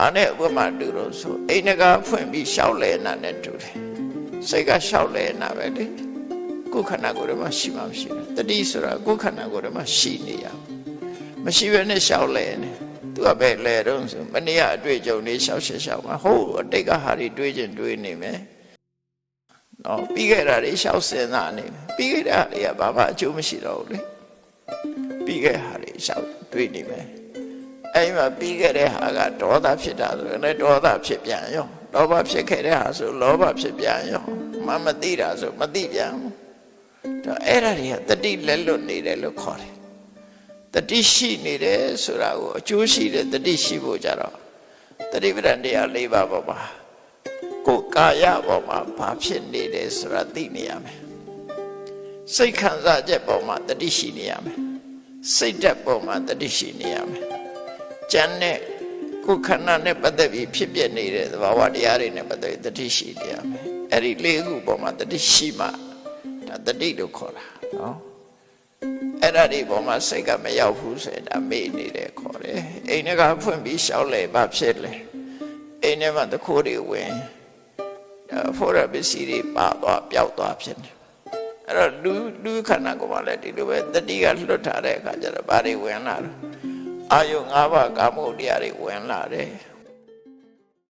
ဘာနဲ့ဥပမာတူလို့ဆိုအိန္ဒကဖွင့်ပြီးရှောက်လဲနာနဲ့တူတယ်စိတ်ကရှောက်လဲနာပဲလေကိုယ်ခန္ဓာကိုယ်ထဲမှာရှိမှမရှိဘူးတတိဆိုတာကိုယ်ခန္ဓာကိုယ်ထဲမှာရှိနေရမရှိဘဲနဲ့ရှောက်လဲနေသူကပဲလဲတော့ဆိုမနေ့ကအတွေ့အကြုံလေးရှောက်ရှက်ရှောက်မှာဟုတ်အတိတ်ကဟာတွေတွေးခြင်းတွေးနေမယ်နော်ပြီးခဲ့တာတွေရှောက်စင်စားနေမယ်ပြီးခဲ့တာတွေကဘာမှအကျိုးမရှိတော့ဘူးလေပြီးခဲ့တာတွေရှောက်တွေးနေမယ် အဲ့မှာပြီးခဲ့တဲ့ဟာကဒေါသဖြစ်တာဆိုရင်လည်းဒေါသဖြစ်ပြန်ရောလောဘဖြစ်ခဲ့တဲ့ဟာဆိုလောဘဖြစ်ပြန်ရောမမသိတာဆိုမသိပြန်ဘူးတော့အဲ့ဒါတွေကတတိလက်လွတ်နေတယ်လို့ခေါ်တယ်တတိရှိနေတယ်ဆိုတာကိုအကျိုးရှိတဲ့တတိရှိဖို့ကြတော့တတိပဒံတရား၄ပါးပေါ်မှာကိုယ်ကာယပေါ်မှာဘာဖြစ်နေတယ်ဆိုတာသိနေရမယ်စိတ်ခံစားချက်ပေါ်မှာတတိရှိနေရမယ်စိတ်ဓာတ်ပေါ်မှာတတိရှိနေရမယ် ကျန်တဲ့ကိုယ်ခန္ဓာနဲ့ပတ်သက်ပြီးဖြစ်ပြနေတဲ့သဘာဝတရားတွေနဲ့ပတ်သက်ပြီးတတိရှိနေရမယ်အဲ့ဒီလေးခုပေါ်မှာတတိရှိမှဒါတတိလို့ခေါ်တာနော်အဲ့ဒါဒီပေါ်မှာစိတ်ကမရောက်ဘူးဆိုရင်ဒါမေ့နေတယ်ခေါ်တယ်အိမ်ကဖွင့်ပြီးရှောက်လဲဘာဖြစ်လဲအိမ်ထဲမှာတခိုးတွေဝင်ဒါဖို့ရပစ္စည်းတွေပါသွားပျောက်သွားဖြစ်တယ်အဲ့တော့လူလူခန္ဓာကိုယ်မှာလည်းဒီလိုပဲတတိကလွတ်ထားတဲ့အခါကျတော့ဘာတွေဝင်လာလဲ အာယု၅ပါးကာမုတ်တရားတွေဝင်လာတယ်